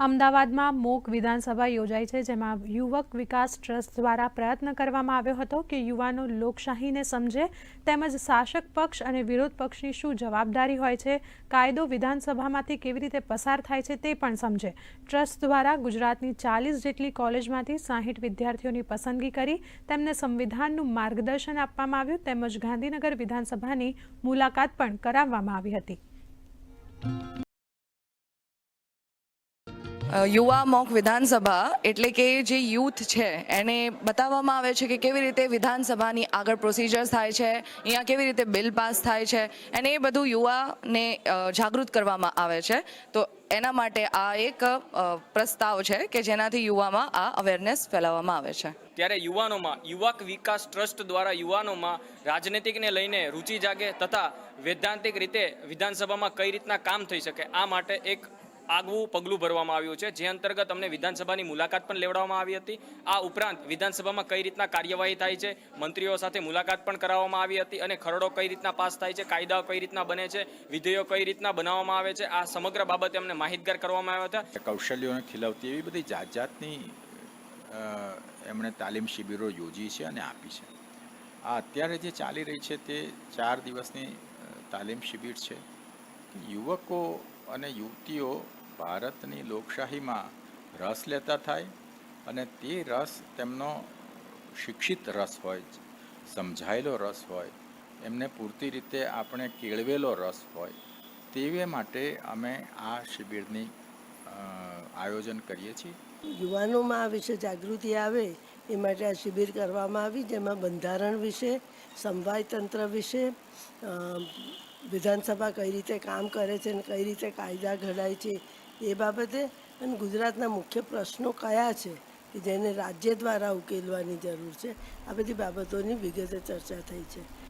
અમદાવાદમાં મોક વિધાનસભા યોજાઈ છે, જેમાં યુવક વિકાસ ટ્રસ્ટ દ્વારા પ્રયત્ન કરવામાં આવ્યો હતો કે યુવાનો લોકશાહીને સમજે, તેમજ શાસક પક્ષ અને વિરોધ પક્ષની શું જવાબદારી હોય છે, કાયદો વિધાનસભામાંથી કેવી રીતે પસાર થાય છે તે પણ સમજે. ટ્રસ્ટ દ્વારા ગુજરાતની ચાલીસ જેટલી કોલેજમાંથી સાહીઠ વિદ્યાર્થીઓની પસંદગી કરી, તેમને સંવિધાનનું માર્ગદર્શન આપવામાં આવ્યું, તેમજ ગાંધીનગર વિધાનસભાની મુલાકાત પણ કરાવવામાં આવી હતી. યુવા મોક વિધાનસભા એટલે કે જે યુથ છે, એને બતાવવામાં આવે છે કે કેવી રીતે વિધાનસભાની આગળ પ્રોસિજર્સ થાય છે, અહીંયા કેવી રીતે બિલ પાસ થાય છે, અને એ બધું યુવાને જાગૃત કરવામાં આવે છે. તો એના માટે આ એક પ્રસ્તાવ છે કે જેનાથી યુવામાં આ અવેરનેસ ફેલાવવામાં આવે છે. ત્યારે યુવાનોમાં, યુવક વિકાસ ટ્રસ્ટ દ્વારા યુવાનોમાં રાજનૈતિકને લઈને રુચિ જાગે તથા વૈધાંતિક રીતે વિધાનસભામાં કઈ રીતના કામ થઈ શકે, આ માટે એક આગવું પગલું ભરવામાં આવ્યું છે. જે અંતર્ગત અમને વિધાનસભાની મુલાકાત પણ લેવડાવવામાં આવી હતી. આ ઉપરાંત વિધાનસભામાં કઈ રીતના કાર્યવાહી થાય છે, મંત્રીઓ સાથે મુલાકાત પણ કરાવવામાં આવી હતી અને ખરડો કઈ રીતના પાસ થાય છે, કાયદાઓ કઈ રીતના બને છે, વિધેયો કઈ રીતના બનાવવામાં આવે છે, આ સમગ્ર બાબતે અમને માહિતગાર કરવામાં આવ્યા હતા. કૌશલ્યોને ખીલવતી એવી બધી જાત જાતની એમણે તાલીમ શિબિરો યોજી છે અને આપી છે. આ અત્યારે જે ચાલી રહી છે તે ચાર દિવસની તાલીમ શિબિર છે. યુવકો અને યુવતીઓ ભારતની લોકશાહીમાં રસ લેતા થાય અને તે રસ તેમનો શિક્ષિત રસ હોય સમજાયેલો રસ હોય, એમને પૂરતી રીતે આપણે કેળવેલો રસ હોય, તેવે માટે અમે આ શિબિરની આયોજન કરીએ છીએ. યુવાનોમાં આ વિશે જાગૃતિ આવે એ માટે આ શિબિર કરવામાં આવી, જેમાં બંધારણ વિશે સમવાય તંત્ર વિશે વિધાનસભા કઈ રીતે કામ કરે છે અને કઈ રીતે કાયદા ઘડાય છે એ બાબતે અને ગુજરાતના મુખ્ય પ્રશ્નો કયા છે કે જેને રાજ્ય દ્વારા ઉકેલવાની જરૂર છે, આ બધી બાબતોની વિગતે ચર્ચા થઈ છે.